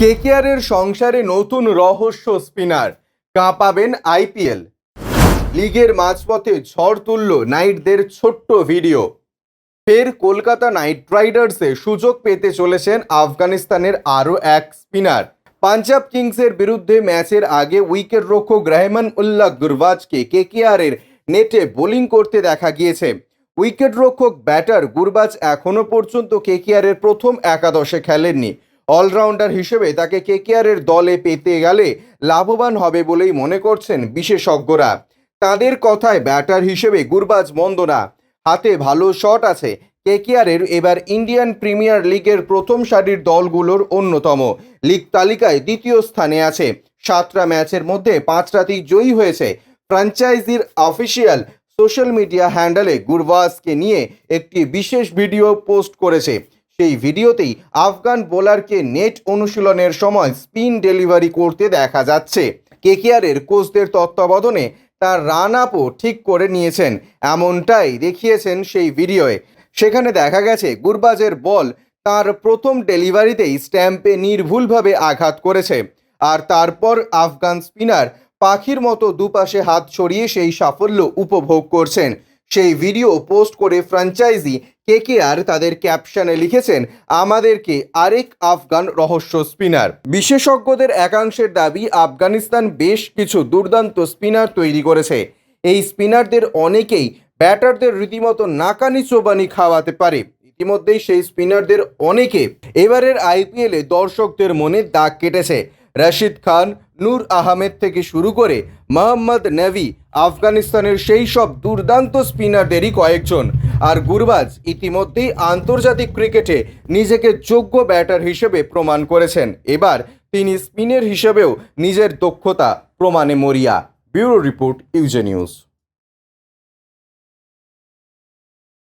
কেকেআরের সংসারে নতুন রহস্য স্পিনার। কাঁপাবেন আইপিএল। লিগের মাঝপথে ঝড় তুলল নাইটদের ছোট্ট ভিডিও। ফের কলকাতা নাইট রাইডার্সে সুযোগ পেতে চলেছেন আফগানিস্তানের আরও এক স্পিনার। পাঞ্জাব কিংসের বিরুদ্ধে ম্যাচের আগে উইকেট রক্ষক রেহমান উল্লাহ গুরবাজকে কেকেআরের নেটে বোলিং করতে দেখা গিয়েছে। উইকেট রক্ষক ব্যাটার গুরবাজ এখনও পর্যন্ত কেকেআরের প্রথম একাদশে খেলেননি। অলরাউন্ডার হিসেবে তাকে কেকেআরের দলে পেতে গেলে লাভবান হবে বলেই মনে করছেন বিশেষজ্ঞরা। তাদের কথায় ব্যাটার হিসেবে গুরবাজ মন্দ না হাতে ভালো শট আছে। কেকেআরের এবার ইন্ডিয়ান প্রিমিয়ার লিগের প্রথম সারির দলগুলোর অন্যতম। লিগ তালিকায় দ্বিতীয় স্থানে আছে। সাতটা ম্যাচের মধ্যে পাঁচটাতেই জয়ী হয়েছে। ফ্র্যাঞ্চাইজির অফিসিয়াল সোশ্যাল মিডিয়া হ্যান্ডেলে গুরবাজকে নিয়ে একটি বিশেষ ভিডিও পোস্ট করেছে। সেই ভিডিওতেই আফগান বোলারকে নেট অনুশীলনের সময় স্পিন ডেলিভারি করতে দেখা যাচ্ছে। কেকেআরের কোচদের তত্ত্বাবধানে তার রান আপও ঠিক করে নিয়েছেন, এমনটাই দেখিয়েছেন সেই ভিডিওয়ে। সেখানে দেখা গেছে, গুরবাজের বল তার প্রথম ডেলিভারিতেই স্ট্যাম্পে নির্ভুলভাবে আঘাত করেছে। আর তারপর আফগান স্পিনার পাখির মতো দুপাশে হাত ছড়িয়ে সেই সাফল্য উপভোগ করছেন। সেই ভিডিও পোস্ট করে ফ্র্যাঞ্চাইজি কেকেআর তাদের ক্যাপশনে লিখেছেন, আমাদেরকে আরেক আফগান রহস্য স্পিনার বিশেষজ্ঞদের একাংশের দাবি, আফগানিস্তান বেশ কিছু দুর্দান্ত স্পিনার তৈরি করেছে। এই স্পিনারদের অনেকেই ব্যাটারদের রীতিমতো নাকানি চোবানি খাওয়াতে পারে। ইতিমধ্যেই সেই স্পিনারদের অনেকে এবারের আইপিএলে দর্শকদের মনে দাগ কেটেছে। রশিদ খান নূর আহমেদ থেকে শুরু করে মোহাম্মদ নেভি আফগানিস্তানের সেই সব দুর্দান্ত স্পিনারদেরই কয়েকজন। আর গুরবাজ ইতিমধ্যেই আন্তর্জাতিক ক্রিকেটে নিজেকে যোগ্য ব্যাটার হিসেবে প্রমাণ করেছেন। এবার তিনি স্পিনের হিসেবেও নিজের দক্ষতা প্রমাণে মরিয়া। ব্যুরো রিপোর্ট ইউজে নিউজ।